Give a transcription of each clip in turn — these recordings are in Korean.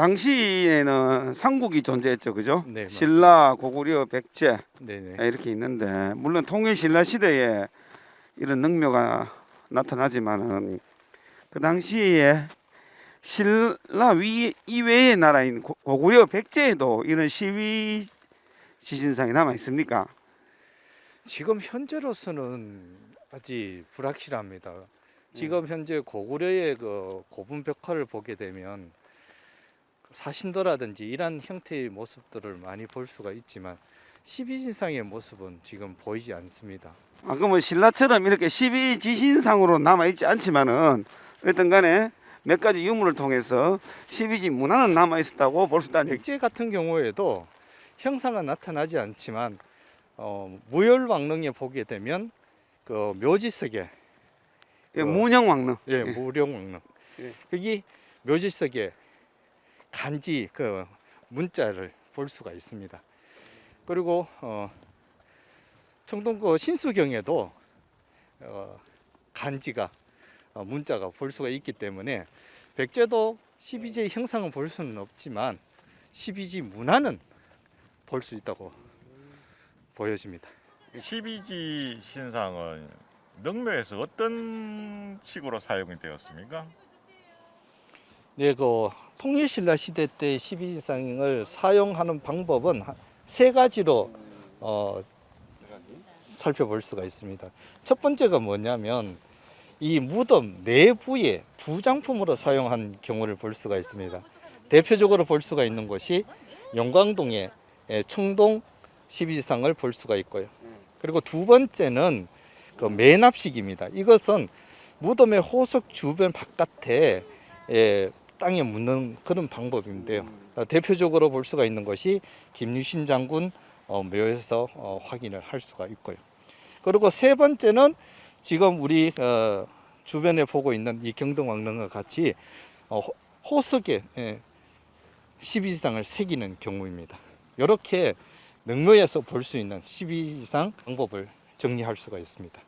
당시에는 삼국이 존재했죠, 그죠? 네. 신라, 고구려, 백제 네네. 이렇게 있는데 물론 통일 신라 시대에 이런 능묘가 나타나지만은 그 당시에 신라 위 이외의 나라인 고- 고구려, 백제에도 이런 시위 지신상이 남아 있습니까? 지금 현재로서는 아직 불확실합니다. 네. 지금 현재 고구려의 그 고분 벽화를 보게 되면 그 사신도라든지 이러한 형태의 모습들을 많이 볼 수가 있지만 시비진상의 모습은 지금 보이지 않습니다. 아, 그러면 신라처럼 이렇게 시비 지신상으로 남아 있지 않지만은 어떤 간에 몇 가지 유물을 통해서 시비지 문화는 남아 있었다고 볼 수 있다는 얘기. 백제 같은 경우에도 형상은 나타나지 않지만 어, 무열왕릉에 보게 되면 그 묘지석에 예, 어. 문영왕릉. 예, 무령왕릉 예. 여기 묘지석에 간지 그 문자를 볼 수가 있습니다. 그리고 어, 청동 그 신수경에도 어, 간지가 어, 문자가 볼 수가 있기 때문에 백제도 12제 형상은 볼 수는 없지만 12지 문화는 볼 수 있다고 보여집니다. 12지 신상은 능묘에서 어떤 식으로 사용이 되었습니까? 네, 그 통일신라 시대 때 12지상을 사용하는 방법은 한- 세 가지로 어, 살펴볼 수가 있습니다. 첫 번째가 뭐냐면 이 무덤 내부에 부장품으로 사용한 경우를 볼 수가 있습니다. 대표적으로 볼 수가 있는 곳이 영광동의 예, 청동 12지상을 볼 수가 있고요. 그리고 두 번째는 그 매납식입니다. 이것은 무덤의 호석 주변 바깥에 예, 땅에 묻는 그런 방법인데요. 어, 대표적으로 볼 수가 있는 것이 김유신 장군 어, 묘에서 어, 확인을 할 수가 있고요. 그리고 세 번째는 지금 우리 어, 주변에 보고 있는 이 경동왕릉과 같이 어, 호- 호석에 예, 12지상을 새기는 경우입니다. 이렇게 능묘에서 볼 수 있는 12지상 방법을 정리할 수가 있습니다.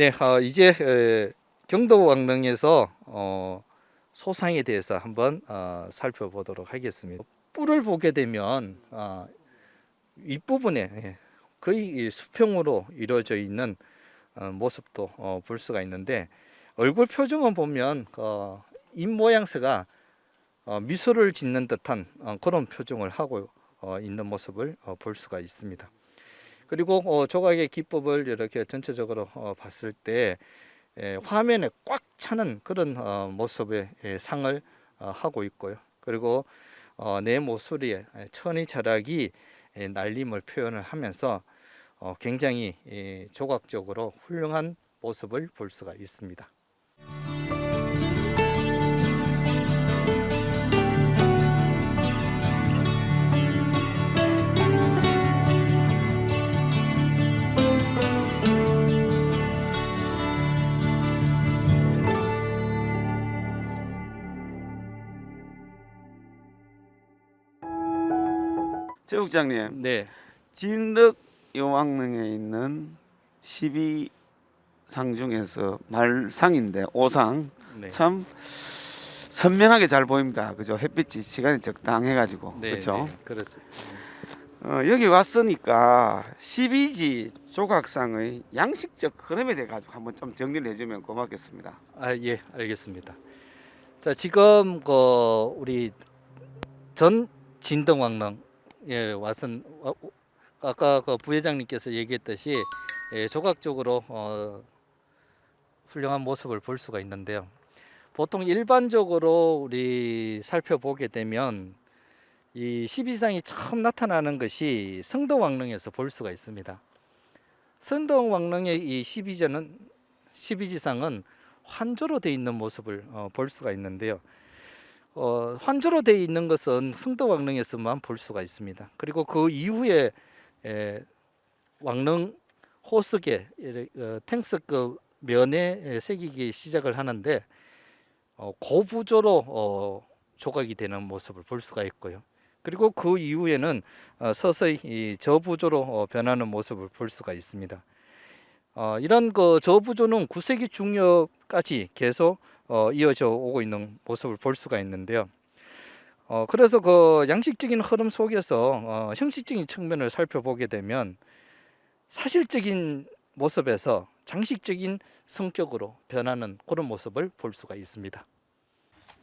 네, 어, 이제 에, 경도 왕릉에서 어, 소상에 대해서 한번 어, 살펴보도록 하겠습니다. 뿔을 보게 되면 어, 윗부분에 예, 거의 이 수평으로 이루어져 있는 어, 모습도 어, 볼 수가 있는데 얼굴 표정을 보면 어, 입 모양새가 어, 미소를 짓는 듯한 어, 그런 표정을 하고 어, 있는 모습을 어, 볼 수가 있습니다. 그리고 어, 조각의 기법을 이렇게 전체적으로 어, 봤을 때 에, 화면에 꽉 차는 그런 어, 모습의 예, 상을 어, 하고 있고요. 그리고 어, 내 모서리에 천이 자락이 예, 날림을 표현을 하면서 어, 굉장히 예, 조각적으로 훌륭한 모습을 볼 수가 있습니다. 제국장님, 네, 진덕 여왕릉에 있는 12상 중에서 말상인데 오상 네, 참 선명하게 잘 보입니다. 그죠? 햇빛이 시간이 적당해 가지고 네, 그렇죠. 네, 그렇습니다. 어, 여기 왔으니까 12지 조각상의 양식적 흐름에 대해 가지고 한번 좀 정리를 해주면 고맙겠습니다. 아, 예, 알겠습니다. 자, 지금 그 우리 전 진덕왕릉 예, 와선 와- 아까 그 부회장님께서 얘기했듯이 예, 조각적으로 어, 훌륭한 모습을 볼 수가 있는데요. 보통 일반적으로 우리 살펴보게 되면 이 십이상이 처음 나타나는 것이 성덕왕릉에서 볼 수가 있습니다. 성덕왕릉의 이 십이제는 십이지상은 환조로 되어 있는 모습을 어, 볼 수가 있는데요. 어, 환조로 되어 있는 것은 성덕왕릉에서만 볼 수가 있습니다. 그리고 그 이후에 에, 왕릉 호석에 어, 탱석 그 면에 에, 새기기 시작을 하는데 어, 고부조로 어, 조각이 되는 모습을 볼 수가 있고요. 그리고 그 이후에는 어, 서서히 이 저부조로 어, 변하는 모습을 볼 수가 있습니다. 어, 이런 그 저부조는 9세기 중葉까지 계속 어, 이어져 오고 있는 모습을 볼 수가 있는데요. 어, 그래서 그 양식적인 흐름 속에서 어, 형식적인 측면을 살펴보게 되면 사실적인 모습에서 장식적인 성격으로 변하는 그런 모습을 볼 수가 있습니다.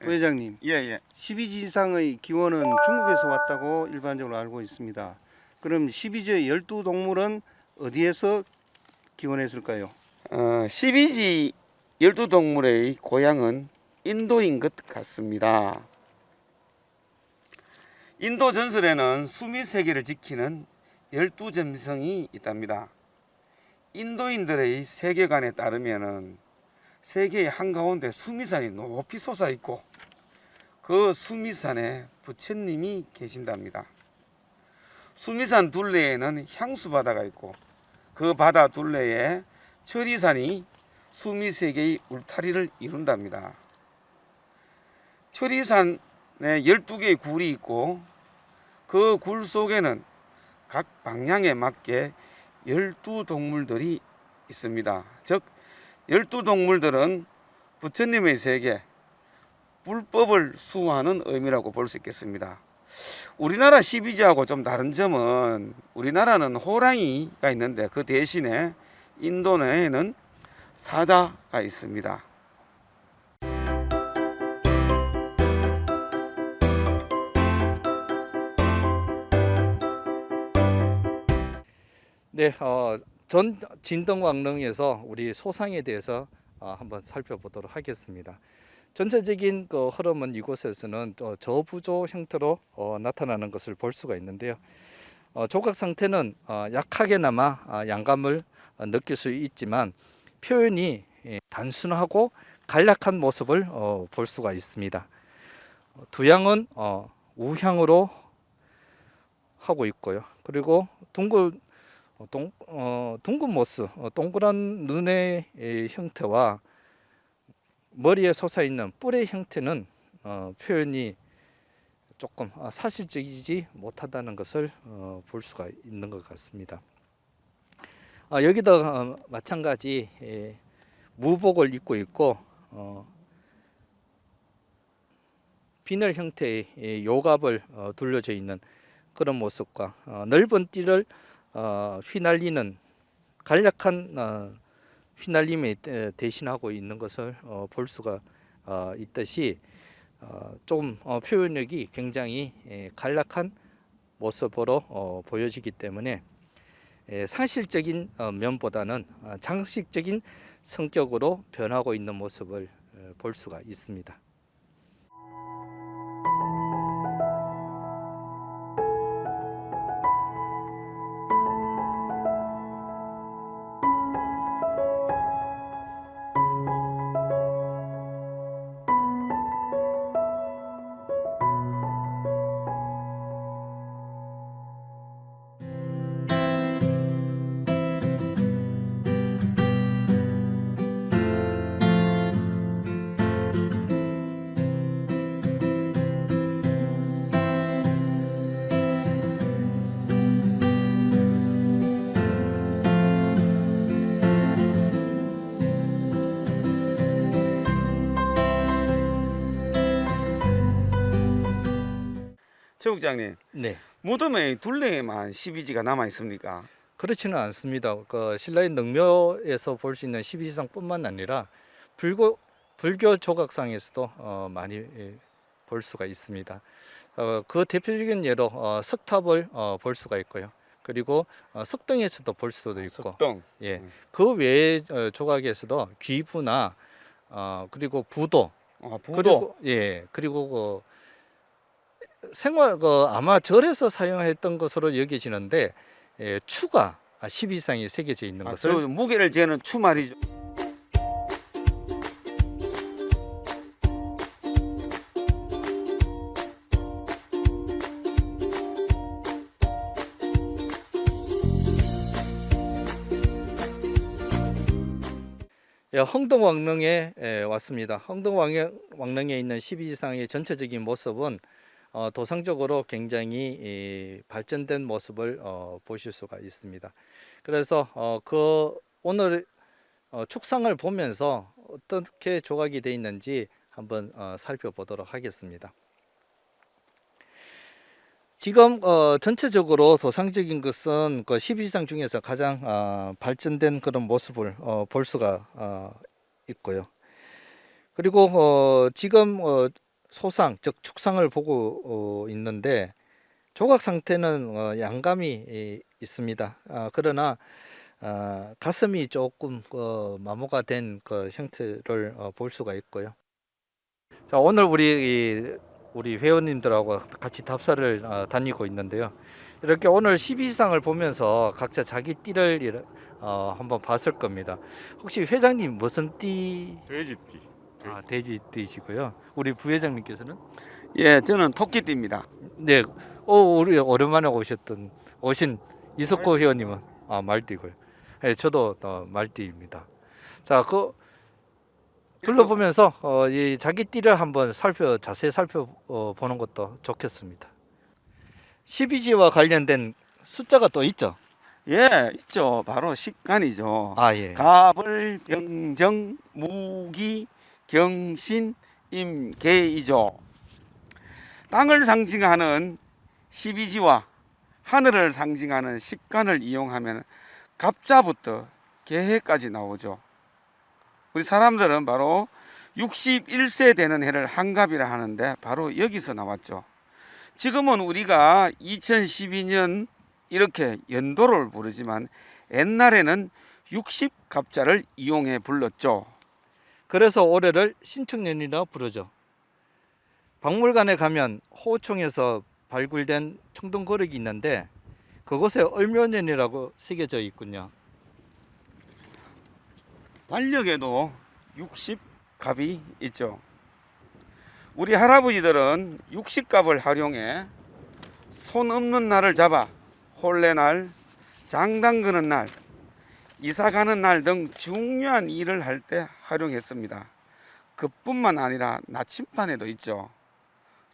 회장님, 예, 예. 12지상의 기원은 중국에서 왔다고 일반적으로 알고 있습니다. 그럼 12지의 열두 동물은 어디에서 기원했을까요? 어, 12지 열두 동물의 고향은 인도인 것 같습니다. 인도 전설에는 수미 세계를 지키는 열두 점성이 있답니다. 인도인들의 세계관에 따르면은 세계의 한가운데 수미산이 높이 솟아 있고 그 수미산에 부처님이 계신답니다. 수미산 둘레에는 향수 바다가 있고 그 바다 둘레에 철이산이 수미 세계의 울타리를 이룬답니다. 철이산에 12개의 굴이 있고 그 굴 속에는 각 방향에 맞게 12동물들이 있습니다. 즉 12동물들은 부처님의 세계 불법을 수호하는 의미라고 볼 수 있겠습니다. 우리나라 12지하고 좀 다른 점은 우리나라는 호랑이가 있는데 그 대신에 인도네에는 사자가 있습니다. 네, 어, 전 진덕왕릉에서 우리 소상에 대해서 어, 한번 살펴보도록 하겠습니다. 전체적인 그 흐름은 이곳에서는 저- 저부조 형태로 어, 나타나는 것을 볼 수가 있는데요. 어, 조각 상태는 어, 약하게나마 아, 양감을 어, 느낄 수 있지만 표현이 예, 단순하고 간략한 모습을 어, 볼 수가 있습니다. 어, 두양은 어, 우향으로 하고 있고요. 그리고 둥글 어, 동, 어, 둥근 모습, 어, 동그란 눈의 의 형태와 머리에 솟아 있는 뿔의 형태는 어, 표현이 조금 아, 사실적이지 못하다는 것을 어, 볼 수가 있는 것 같습니다. 아, 여기도 어, 마찬가지 예, 무복을 입고 있고 어, 비늘 형태의 예, 요갑을 어, 둘러져 있는 그런 모습과 어, 넓은 띠를 어, 휘날리는 간략한 어, 휘날림에 대- 대신하고 있는 것을 어, 볼 수가 어, 있듯이 어, 좀 어, 표현력이 굉장히 예, 간략한 모습으로 어, 보여지기 때문에 예, 사실적인 어, 면보다는 어, 장식적인 성격으로 변하고 있는 모습을 어, 볼 수가 있습니다. 최 국장님, 네. 무덤의 둘레에만 12지가 남아 있습니까? 그렇지는 않습니다. 그 신라의 능묘에서 볼 수 있는 12지상뿐만 아니라 불교 불교 조각상에서도 어, 많이 예, 볼 수가 있습니다. 어, 그 대표적인 예로 어, 석탑을 어, 볼 수가 있고요. 그리고 어, 석등에서도 볼 수도 있고, 석동. 예, 음. 그 외의 어, 조각에서도 귀부나 어, 그리고 부도, 아, 부도. 그리고 예, 그리고 그 생활 그 아마 절에서 사용했던 것으로 여겨지는데 예, 추가 12상이 새겨져 있는 아, 것을 저 무게를 재는 추말이죠. 예, 홍동왕릉에 예, 왔습니다. 홍동왕릉에 있는 12지상의 전체적인 모습은 어, 도상적으로 굉장히 이, 발전된 모습을 어, 보실 수가 있습니다. 그래서 어, 그 오늘 어, 축상을 보면서 어떻게 조각이 되어 있는지 한번 어, 살펴보도록 하겠습니다. 지금 어, 전체적으로 도상적인 것은 그 12지상 중에서 가장 어, 발전된 그런 모습을 어, 볼 수가 어, 있고요. 그리고 어, 지금 어, 소상 즉 축상을 보고 어, 있는데 조각 상태는 어, 양감이 이, 있습니다. 아, 그러나 아, 가슴이 조금 그 마모가 된 그 형태를 어, 볼 수가 있고요. 자 오늘 우리 이, 우리 회원님들하고 같이 답사를 어, 다니고 있는데요. 이렇게 오늘 12상을 보면서 각자 자기 띠를 어, 한번 봤을 겁니다. 혹시 회장님 무슨 띠? 돼지띠. 아, 돼지 띠시고요. 우리 부회장님께서는 예, 저는 토끼띠입니다. 네, 어, 우리 오랜만에 오셨던 오신 이석호 회원님은 아 말띠고요. 네, 저도 어, 말띠입니다. 자, 그 둘러보면서 어, 이 자기 띠를 한번 살펴 자세히 살펴보는 것도 좋겠습니다. 12지와 관련된 숫자가 또 있죠. 예, 있죠. 바로 식간이죠. 아 예. 갑을 병정 무기 경신 임계이죠. 땅을 상징하는 12지와 하늘을 상징하는 식간을 이용하면 갑자부터 개해까지 나오죠. 우리 사람들은 바로 61세 되는 해를 한갑이라 하는데 바로 여기서 나왔죠. 지금은 우리가 2012년 이렇게 연도를 부르지만 옛날에는 60갑자를 이용해 불렀죠. 그래서 올해를 신축년이라 부르죠. 박물관에 가면 호초에서 발굴된 청동 거력이 있는데 그곳에 얼묘년이라고 새겨져 있군요. 달력에도 60갑이 있죠. 우리 할아버지들은 60갑을 활용해 손 없는 날을 잡아 혼례날, 장 담그는 날, 이사 가는 날 등 중요한 일을 할 때 활용했습니다. 그뿐만 아니라 나침반에도 있죠.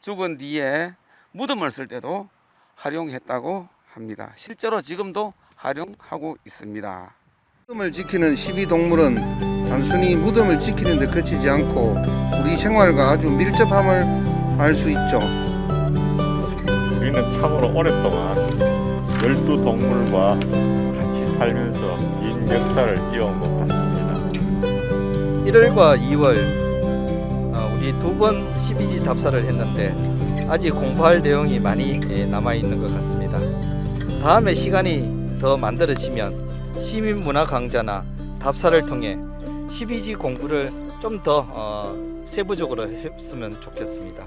죽은 뒤에 무덤을 쓸 때도 활용했다고 합니다. 실제로 지금도 활용하고 있습니다. 무덤을 지키는 12동물은 단순히 무덤을 지키는 데 그치지 않고 우리 생활과 아주 밀접함을 알 수 있죠. 우리는 참으로 오랫동안 열두 동물과 같이 살면서 긴 역사를 이어온 것 같습니다. 1월과 2월 어, 우리 두 번 12지 답사를 했는데 아직 공부할 내용이 많이 남아 있는 것 같습니다. 다음에 시간이 더 만들어지면 시민 문화 강좌나 답사를 통해 12지 공부를 좀더 어, 세부적으로 했으면 좋겠습니다.